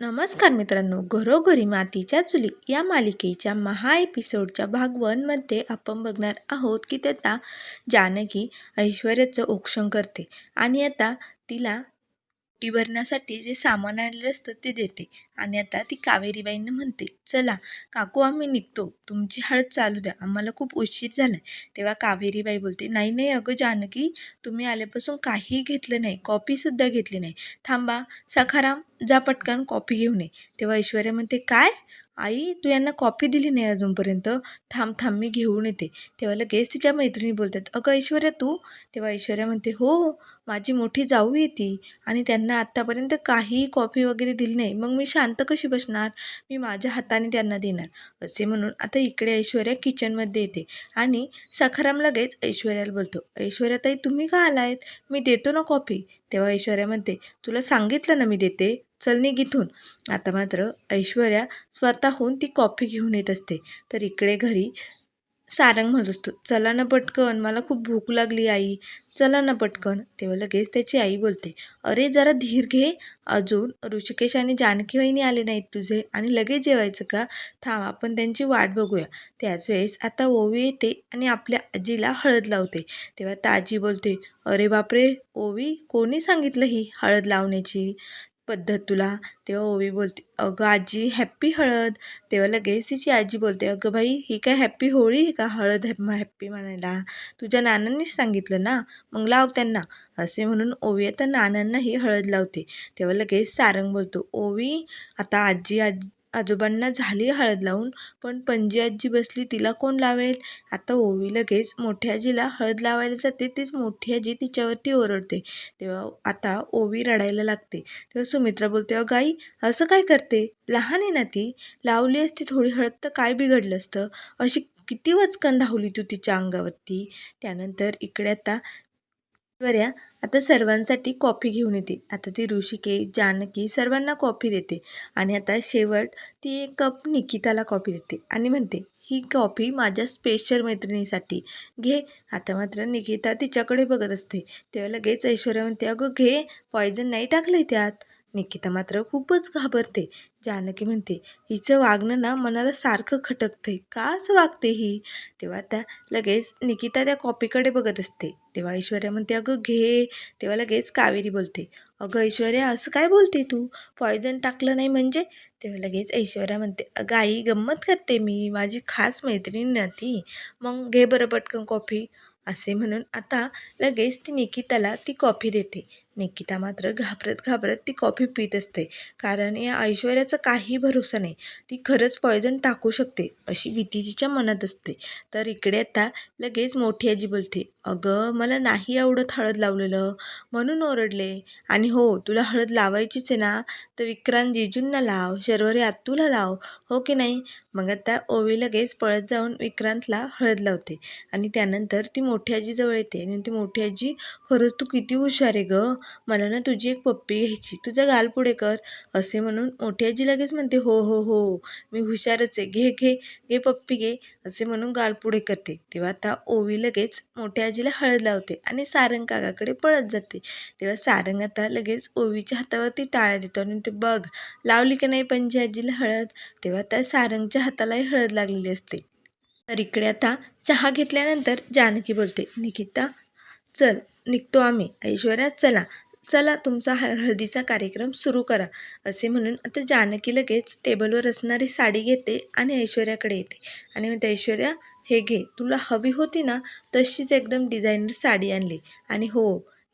नमस्कार मित्रांनो घरोघरी मातीच्या चुली या मालिकेच्या महा एपिसोडच्या भाग वनमध्ये आपण बघणार आहोत की त्याचा जानकी ऐश्वर्याचं औक्षण करते आणि आता तिला टी भरण्यासाठी जे सामान आणलेलं असतं ते देते. आणि आता ती कावेरीबाईंना म्हणते चला काकू आम्ही निघतो. तुमची हळद चालू द्या. आम्हाला खूप उशीर झाला आहे तेव्हा कावेरीबाई बोलते नाही नाही अगं जानकी तुम्ही आल्यापासून काही घेतलं नाही. कॉफीसुद्धा घेतली नाही. थांबा सखाराम जा पटकन कॉफी घेऊन ये. तेव्हा ऐश्वर्या म्हणते काय? आई तू यांना कॉफी दिली नाही अजूनपर्यंत. थांब थांब मी घेऊन येते. तेव्हा लगेच तिच्या मैत्रिणी बोलतात अगं ऐश्वर्या तू? तेव्हा ऐश्वर्या म्हणते हो माझी मोठी जाऊ येते आणि त्यांना आत्तापर्यंत काही कॉफी वगैरे दिली नाही. मग मी शांत कशी बसणार? मी माझ्या हाताने त्यांना देणार. असे म्हणून आता इकडे ऐश्वर्या किचनमध्ये येते आणि सखाराम लगेच ऐश्वर्याला बोलतो ऐश्वर्याताई तुम्ही का आलायत? मी देतो ना कॉफी. तेव्हा ऐश्वर्या म्हणते तुला सांगितलं ना मी देते. चल निघ इथून. आता मात्र ऐश्वर्या स्वतःहून ती कॉफी घेऊन येत असते. तर इकडे घरी सारंग म्हणत असतो चला ना पटकन मला खूप भूक लागली आई चला ना पटकन. तेव्हा लगेच त्याची आई बोलते अरे जरा धीर घे अजून ऋषिकेश आणि जानकी वहिनी आले नाहीत तुझे आणि लगेच जेवायचं का? थांब आपण त्यांची वाट बघूया. त्याच वेळेस आता ओवी येते आणि आपल्या आजीला हळद लावते. तेव्हा ताजी बोलते अरे बापरे ओवी कोणी सांगितलं ही हळद लावण्याची? पद्धत तुला. तेव्हा ओवी बोलते अगं आजी हॅप्पी हळद. तेव्हा लगेच तिची आजी बोलते अगं बाई ही काय हॅप्पी होळी आहे का? हळद हॅप्पी म्हणायला. तुझ्या नानांनीच सांगितलं ना? मग लाव त्यांना. असे म्हणून ओवी आता नानांनाही हळद लावते. तेव्हा लगेच सारंग बोलतो ओवी आता आजी आजी आजोबांना झाली हळद लावून पण पणजी आजी बसली तिला कोण लावेल? आता ओवी लगेच मोठी आजीला हळद लावायला जाते तीच मोठी आजी तिच्यावरती ओरडते. तेव्हा आता ओवी रडायला लागते. तेव्हा सुमित्रा बोलते अ गाई असं काय करते? लहान आहे ना ती? लावली असती थोडी हळद तर काय बिघडलं असतं? अशी किती वचकन धावली तू तिच्या अंगावरती? त्यानंतर इकडे आता ऐश्वर्या आता सर्वांसाठी कॉफी घेऊन येते. आता ती ऋषिके जानकी सर्वांना कॉफी देते. आणि आता शेवट ती एक कप निकिताला कॉफी देते. आणि म्हणते ही कॉफी माझ्या स्पेशल मैत्रिणीसाठी. घे. आता मात्र निकिता तिच्याकडे बघत असते. तेव्हा लगेच ऐश्वर्या म्हणते अगं घे. पॉयझन नाही टाकलं त्यात. निकिता मात्र खूपच घाबरते. जानकी म्हणते हिचं वागणं ना मनाला सारखं खटकते का असं वागते ही? तेव्हा त्या लगेच निकिता त्या कॉपीकडे बघत असते. तेव्हा ऐश्वर्या म्हणते अगं घे. तेव्हा लगेच कावेरी बोलते अगं ऐश्वर्या असं काय बोलते तू? पॉयझन टाकलं नाही म्हणजे? तेव्हा लगेच ऐश्वर्या म्हणते अगं आई गंमत करते मी. माझी खास मैत्रीण ना ती. मग घे बरं पटकन कॉफी. असे म्हणून आता लगेच ती निकिताला ती कॉफी देते. निकिता मात्र घाबरत घाबरत ती कॉफी पित असते. कारण या ऐश्वर्याचा काही भरोसा नाही. ती खरंच पॉयझन टाकू शकते अशी भीती तिच्या मनात असते. तर इकडे आता लगेच मोठी आजी बोलते अगं मला नाही आवडत हळद लावलेलं. म्हणून ओरडले. आणि हो तुला हळद लावायचीच आहे ना तर विक्रांत जिजूंना लाव शर्वरी आत्तूला लाव. हो की नाही? मग आता ओवी लगेच पळत जाऊन विक्रांतला हळद लावते. आणि त्यानंतर ती मोठी आजीजवळ येते. आणि ती मोठी आजी खरंच तू किती हुशार आहे गं. मला ना तुझी एक पप्पी घ्यायची तुझा गाल पुढे कर असे म्हणून मोठी आजी लगेच म्हणते हो हो हो मी हुशारच आहे घे घे घे पप्पी घे असे म्हणून गाल पुढे करते. तेव्हा आता ओवी लगेच मोठ्या आजीला हळद लावते आणि सारंग काकाकडे पळत जाते. तेव्हा सारंग आता लगेच ओवीच्या हातावरती टाळ्या देतो आणि ते बघ लावली की नाही पंजी आजीला हळद? तेव्हा त्या सारंगच्या हातालाही हळद लागलेली असते. तर इकडे आता चहा घेतल्यानंतर जानकी बोलते निकिता चल निघतो आम्ही. ऐश्वर्या चला चला तुमचा हळदीचा कार्यक्रम सुरू करा असे म्हणून आता जानकी लगेच टेबलवर असणारी साडी घेते आणि ऐश्वर्याकडे येते. आणि म्हणते ऐश्वर्या हे घे. तुला हवी होती ना तशीच एकदम डिझायनर साडी आणली. आणि हो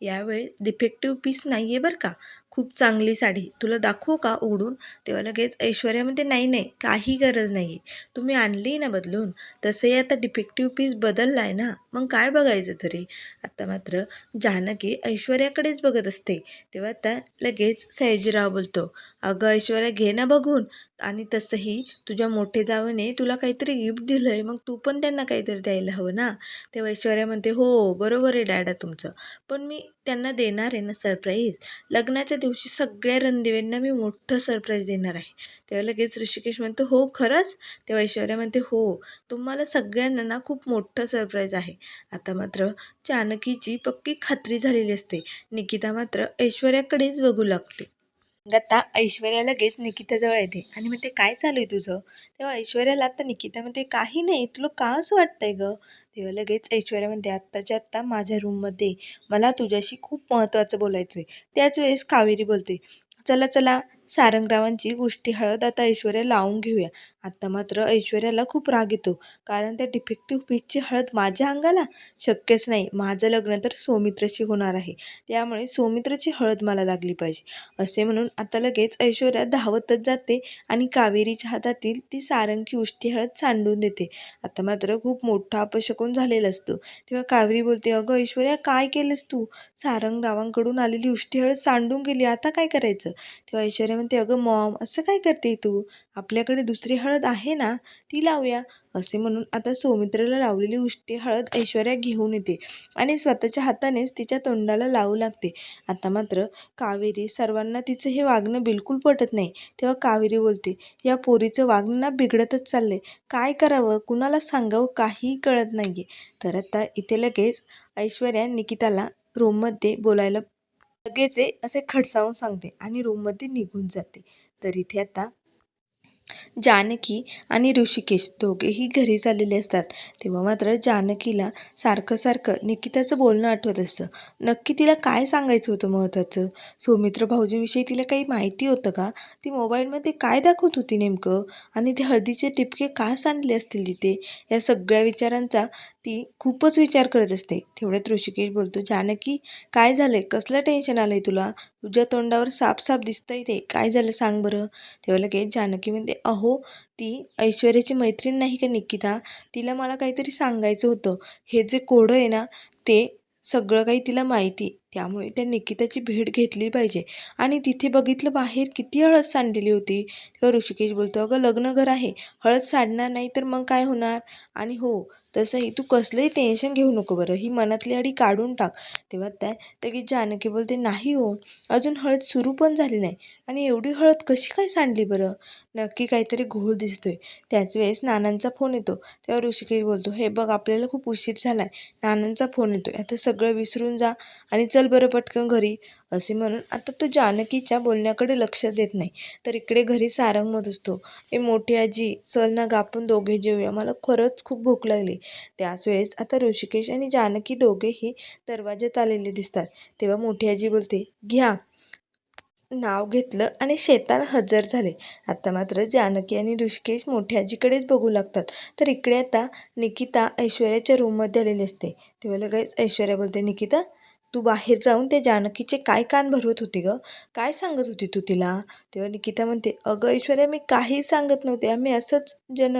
यावेळी डिफेक्टिव्ह पीस नाही आहे बरं का. खूप चांगली साडी. तुला दाखवू का उघडून? तेव्हा लगेच ऐश्वर्यामध्ये नाही नाही काही गरज नाही आहे तुम्ही आणली ना बदलून? तसंही आता डिफेक्टिव्ह पीस बदलला आहे ना? मग काय बघायचं तरी? आता मात्र जानकी ऐश्वर्याकडेच बघत असते. तेव्हा आता लगेच सयाजीराव बोलतो अगं ऐश्वर्या घे ना बघून. आणि तसंही तुझ्या मोठे जावने तुला काहीतरी गिफ्ट दिलं आहे मग तू पण त्यांना काहीतरी द्यायला हवं ना? तेव्हा ऐश्वर्या म्हणते हो बरोबर आहे डॅडा तुमचं. पण मी त्यांना देणार आहे ना सरप्राईज? लग्नाच्या दिवशी सगळ्या रणदिवेंना मी मोठं सरप्राईज देणार आहे. तेव्हा लगेच ऋषिकेश म्हणतो हो खरंच? तेव्हा ऐश्वर्या म्हणते हो तुम्हाला सगळ्यांना ना खूप मोठं सरप्राईज आहे. आता मात्र जानकीची पक्की खात्री झालेली असते. निकिता मात्र ऐश्वर्याकडेच बघू लागते. गत्ता आता ऐश्वर्या लगेच निकिताजवळ येते. आणि मग ते काय चालू आहे तुझं? तेव्हा ऐश्वर्याला आता निकिता म्हणते काही नाही तुला का असं वाटतंय ग? तेव्हा लगेच ऐश्वर्या म्हणते आत्ताच्या आत्ता माझ्या रूममध्ये मला तुझ्याशी खूप महत्त्वाचं बोलायचं आहे त्याच वेळेस कावेरी बोलते चला चला सारंगरावांची गोष्टी हळद आता ऐश्वर्या लावून घेऊया. आत्ता मात्र ऐश्वर्याला खूप राग येतो. कारण त्या डिफेक्टिव्ह पीसची हळद माझ्या अंगाला शक्यच नाही. माझं लग्न तर सौमित्रशी होणार आहे. त्यामुळे सौमित्रची हळद मला लागली पाहिजे. असे म्हणून आता लगेच ऐश्वर्या धावतच जाते आणि कावेरीच्या हातातील ती सारंगची उष्टी हळद सांडून देते. आता मात्र खूप मोठा अपशकून झालेला असतो. तेव्हा कावेरी बोलते अगं ऐश्वर्या काय केलंस तू? सारंगरावांकडून आलेली उष्टी हळद सांडून गेली. आता काय करायचं? तेव्हा ऐश्वर्या म्हणते अगं मॉम असं काय करते तू? आपल्याकडे दुसरी हळद आहे ना ती लावूया. असे म्हणून आता सौमित्राला लावलेली उष्टी हळद ऐश्वर्या घेऊन येते आणि स्वतःच्या हातानेच तिच्या तोंडाला लावू लागते. आता मात्र कावेरी सर्वांना तिचं हे वागणं बिलकुल पटत नाही. तेव्हा कावेरी बोलते या पोरीचं वागणं ना बिघडतच चाललंय. काय करावं? कुणाला सांगावं? काही कळत नाही आहे तर आता इथे लगेच ऐश्वर्या निकिताला रूममध्ये बोलायला लगेच आहे असे खडसावून सांगते आणि रूममध्ये निघून जाते. तर इथे आता जानकी आणि ऋषिकेश दोघेही घरी चाललेले असतात. तेव्हा मात्र जानकीला सारखं सारखं निकिताचं बोलणं आठवत असतं. नक्की तिला काय सांगायचं होतं महत्त्वाचं सौमित्र भाऊजींविषयी तिला काही माहिती होतं का? ती मोबाईलमध्ये काय दाखवत होती नेमकं? आणि ते हळदीचे टिपके का सांडले असतील तिथे? या सगळ्या विचारांचा ती खूपच विचार करत असते. तेवढ्यात ऋषिकेश बोलतो जानकी काय झालंय? कसलं टेन्शन आलंय तुला? तुझ्या तोंडावर साप साप दिसतंय ते. काय झालं सांग बरं. तेव्हा लगेच जानकी म्हणते अहो ती ऐश्वर्याची मैत्रीण नाही का निकिता? तिला मला काहीतरी सांगायचं होतं. हे जे कोडं आहे ना ते सगळं काही तिला माहिती. त्यामुळे त्या निकिताची भेट घेतली पाहिजे. आणि तिथे बघितलं बाहेर किती हळद सांडलेली होती. तेव्हा ऋषिकेश बोलतो अगं लग्न घर आहे. हळद सांडणार नाही तर मग काय होणार? आणि हो तसंही तू कसलंही टेन्शन घेऊ नको बरं. ही मनातली अडी काढून टाक. तेव्हा त्या तगी जानकी बोलते नाही हो अजून हळद सुरू पण झाली नाही. आणि एवढी हळद कशी काय सांडली बरं? नक्की काहीतरी घोळ दिसतोय. त्याच वेळेस नानांचा फोन येतो. तेव्हा ऋषिकेश बोलतो हे बघ आपल्याला खूप उशीर झालाय. नानांचा फोन येतोय. आता सगळं विसरून जा आणि चल बरं पटकन घरी असे म्हणून आता तो जानकीच्या बोलण्याकडे लक्ष देत नाही. तर इकडे घरी सारंगमत असतो. ए मोठी आजी चल ना ग आपण दोघे जेऊया. मला खरंच खूप भूक लागली. त्याच वेळेस आता ऋषिकेश आणि जानकी दोघेही दरवाज्यात आलेले दिसतात. तेव्हा मोठी आजी बोलते घ्या. नाव घेतलं आणि शेतात हजर झाले. आता मात्र जानकी आणि ऋषिकेश मोठ्या आजीकडेच बघू लागतात. तर इकडे आता निकिता ऐश्वर्याच्या रूममध्ये आलेली असते. तेव्हा लगेच ऐश्वर्या बोलते निकिता तू बाहेर जाऊन त्या जानकीचे काय कान भरवत होती ग? काय सांगत होती तू तिला? तेव्हा निकिता म्हणते अगं ऐश्वर्या मी काही सांगत नव्हते. आम्ही असंच जन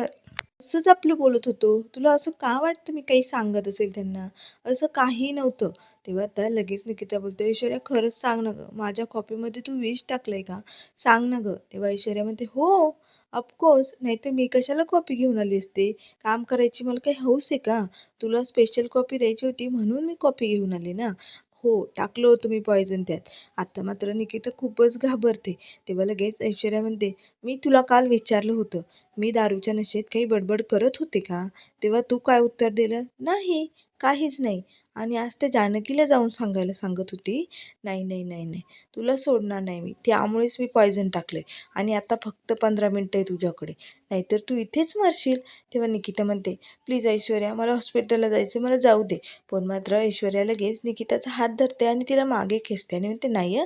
असंच आपलं बोलत होतो. तुला असं का वाटतं मी काही सांगत असेल त्यांना? असं काही नव्हतं. तेव्हा आता लगेच निकिता बोलतो ऐश्वर्या खरंच सांग ना गं. माझ्या कॉपीमध्ये तू विष टाकलंय का? सांग ना गं. तेव्हा ऐश्वर्या म्हणते हो ऑफकोर्स नाहीतर मी कशाला कॉपी घेऊन आली असते? काम करायची मला काही हौस आहे का? तुला स्पेशल कॉपी द्यायची होती म्हणून मी कॉपी घेऊन आली ना. हो टाकलं होतं मी पॉयझन त्यात. आता मात्र निकिता खूपच घाबरते. तेव्हा लगेच ऐश्वर्या म्हणते मी तुला काल विचारलं होतं मी दारूच्या नशेत काही बडबड करत होते का? तेव्हा तू काय उत्तर दिलं? नाही काहीच नाही. आणि आज त्या जानकीला जाऊन सांगायला सांगत होती. नाही नाही नाही नाही. तुला सोडणार नाही मी. त्यामुळेच मी पॉयझन टाकले आणि आता फक्त पंधरा मिनटं आहे तुझ्याकडे. नाहीतर तू इथेच मरशील. तेव्हा निकिता म्हणते प्लीज ऐश्वर्या मला हॉस्पिटलला जायचं मला जाऊ दे. पण मात्र ऐश्वर्या लगेच निकिताचा हात धरते आणि तिला मागे खेचते आणि म्हणते नाही हं,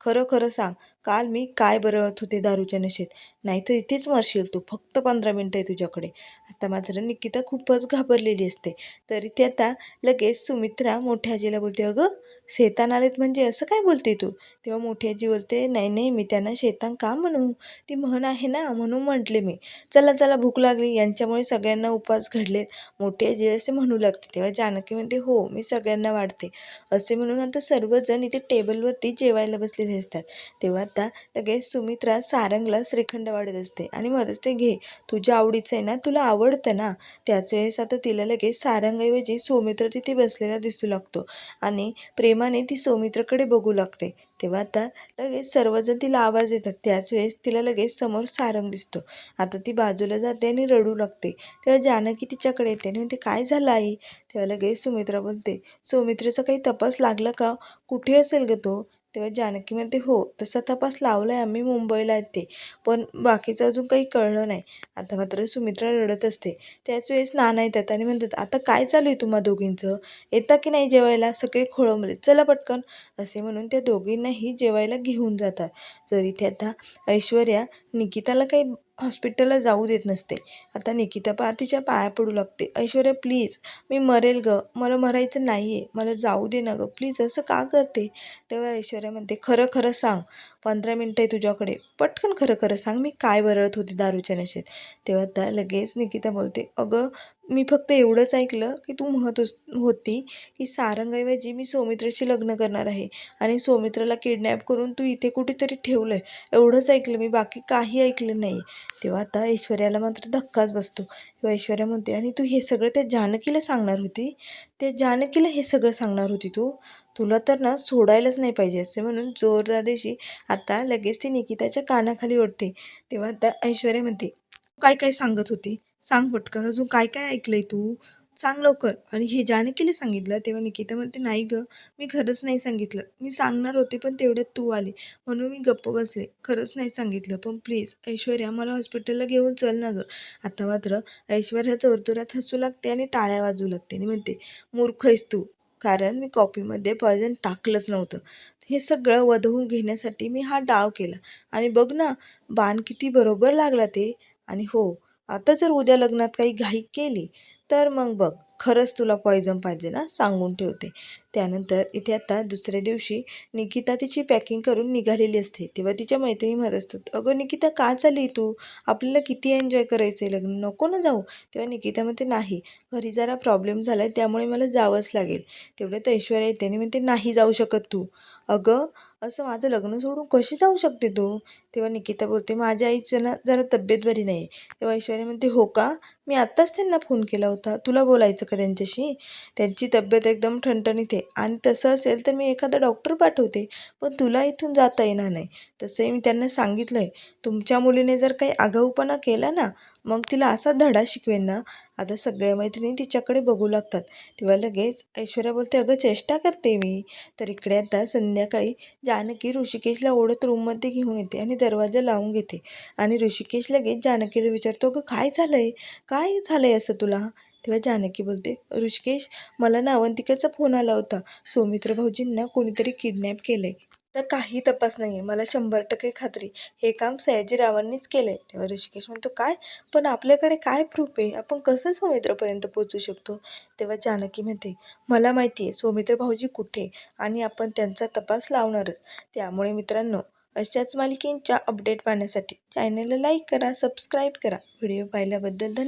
खरं खरं सांग काल मी काय बरळत होते दारूच्या नशेत? नाहीतर इथेच मरशील तू फक्त पंधरा मिनटं आहे तुझ्याकडे. आता मात्र निकिता खूपच घाबरलेली असते. तरी ती आता लगेच सुमित्रा मोठ्या आजीला बोलते अगं शेतान आलेत म्हणजे असं काय बोलते तू? तेव्हा मोठी आजी बोलते नाही नाही मी त्यांना शेतान का म्हणू? ती म्हण आहे ना म्हणून म्हटले मी. चला चला भूक लागली. यांच्यामुळे सगळ्यांना उपवास घडलेत. मोठी आजी असे म्हणू लागते. तेव्हा जानकी म्हणते हो मी सगळ्यांना वाढते. असे म्हणून आता सर्वजण इथे टेबलवरती जेवायला बसलेले असतात. तेव्हा आता लगेच सुमित्रा सारंगला श्रीखंड वाढत असते. आणि मध्येच ते घे. तुझ्या आवडीचं आहे ना तुला आवडतं ना? त्याच वेळेस आता तिला लगेच सारंगऐवजी सौमित्र तिथे बसलेला दिसू लागतो. आणि प्रेम प्रेमाने ती सौमित्रकडे बघू लागते. तेव्हा आता लगेच सर्वजण तिला आवाज देतात त्याच वेळेस तिला लगेच समोर सारंग दिसतो. आता ती बाजूला जाते आणि रडू लागते. तेव्हा जानकी तिच्याकडे येते आणि म्हणते काय झालं आई? तेव्हा लगेच सुमित्रा बोलते सौमित्रचा काही तपास लागला का? कुठे असेल ग तो? तेव्हा जानकी म्हणते हो तसा तपास लावला आहे आम्ही मुंबईला येते. ते पण बाकीचं अजून काही कळलं नाही. आता मात्र सुमित्रा रडत असते. त्याच वेळेस नाना येतात आणि म्हणतात आता काय चालू आहे तुम्हा दोघींचं? येता की नाही जेवायला? सगळे खोळंबले चला पटकन. असे म्हणून त्या दोघींनाही जेवायला घेऊन जातात. जरी इथे आता ऐश्वर्या निकिताला काही हॉस्पिटलला जाऊ देत नसते. आता निकिता पा तिच्या पाया पडू लागते. ऐश्वर्या प्लीज मी मरेल गं. मला मरायचं नाही आहे मला जाऊ दे ना गं. प्लीज असं का करते? तेव्हा ऐश्वर्या म्हणते खरं खरं सांग. पंधरा मिनटं आहे तुझ्याकडे. पटकन खरं खरं सांग मी काय बरळत होती दारूच्या नशेत? तेव्हा आता लगेच निकिता बोलते अगं मी फक्त एवढंच ऐकलं की तू म्हणत होती की सारंगऐवजी मी सौमित्राशी लग्न करणार आहे आणि सौमित्राला किडनॅप करून तू इथे कुठेतरी ठेवलं आहे एवढंच ऐकलं मी बाकी काही ऐकलं नाही. तेव्हा आता ऐश्वर्याला मात्र धक्काच बसतो. तेव्हा ऐश्वर्या म्हणते आणि तू हे सगळं त्या जानकीला सांगणार होती. त्या जानकीला हे सगळं सांगणार होती तू. तुला तर ना सोडायलाच नाही पाहिजे असे म्हणून जोरदार दिवशी आता लगेच ती निकिताच्या कानाखाली ओढते. तेव्हा आता ऐश्वर्या म्हणते काय काय सांगत होती? सांग पटकन अजून काय काय ऐकलंय तू? सांग लवकर. आणि हे जानकीला सांगितलं तेव्हा निकिता म्हणते नाही गं मी खरंच नाही सांगितलं. मी सांगणार होते पण तेवढ्यात तू आली. म्हणून मी गप्प बसले. खरंच नाही सांगितलं पण प्लीज ऐश्वर्या मला हॉस्पिटलला घेऊन चल ना गं. आता मात्र ऐश्वर्या चोरचोरात हसू लागते आणि टाळ्या वाजू लागते. आणि म्हणते मूर्ख आहेस तू. कारण मी कॉपीमध्ये पॉयझन टाकलंच नव्हतं. हे सगळं वधवून घेण्यासाठी मी हा डाव केला. आणि बघ ना बाण किती बरोबर लागला ते. आणि हो आता जर उद्या लग्नात काही घाई केली तर मग बघ खरंच तुला पॉयझन पाहिजे ना? सांगून ठेवते. त्यानंतर इथे आता दुसऱ्या दिवशी निकिता तिची पॅकिंग करून निघालेली असते. तेव्हा तिच्या मैत्रिणी म्हणत असतात अगं निकिता का चालली तू? आपल्याला किती एन्जॉय करायचं आहे लग्न? नको ना जाऊ. तेव्हा निकिता म्हणते नाही घरी जरा प्रॉब्लेम झाला आहे त्यामुळे मला जावंच लागेल. तेवढ्यात ऐश्वर्या येते आणि म्हणते नाही जाऊ शकत तू. अगं असं माझं लग्न सोडून कशी जाऊ शकते तू? तेव्हा निकिता बोलते माझ्या आईचं ना जरा तब्येत बरी नाही आहे तेव्हा ऐश्वर्या म्हणते हो का? मी आत्ताच त्यांना फोन केला होता. तुला बोलायचं का त्यांच्याशी? त्यांची तब्येत एकदम ठणठणीत आहे आणि तसं असेल तर मी एखादा डॉक्टर पाठवते पण तुला इथून जाता येणार नाही. तसंही मी त्यांना सांगितलं आहे तुमच्या मुलीने जर काही आगाऊपणा केला ना मग तिला असा धडा शिकवेन ना आता सगळ्या मैत्रिणी तिच्याकडे बघू लागतात. तेव्हा लगेच ऐश्वर्या बोलते अगं चेष्टा करते मी. तर इकडे आता संध्याकाळी जानकी ऋषिकेशला ओढत रूममध्ये घेऊन येते आणि दरवाजा लावून घेते. आणि ऋषिकेश लगेच जानकीला विचारतो अगं काय झालं आहे काय झालं आहे असं तुला? तेव्हा जानकी बोलते ऋषिकेश मला ना अवंतिकाचा फोन आला होता. सौमित्र भाऊजींना कोणीतरी किडनॅप केलं आहे तर काही तपास नाही आहे मला शंभर टक्के खात्री. हे काम सयाजीरावांनीच केलं आहे तेव्हा ऋषिकेश म्हणतो काय? पण आपल्याकडे काय प्रूफ आहे? आपण कसं सौमित्रपर्यंत पोचू शकतो? तेव्हा जानकी म्हणते मला माहिती आहे सौमित्र भाऊजी कुठे? आणि आपण त्यांचा तपास लावणारच. त्यामुळे मित्रांनो अशाच मालिकेंच्या अपडेट पाहण्यासाठी चॅनलला लाईक करा सबस्क्राईब करा. व्हिडिओ पाहिल्याबद्दल धन्यवाद.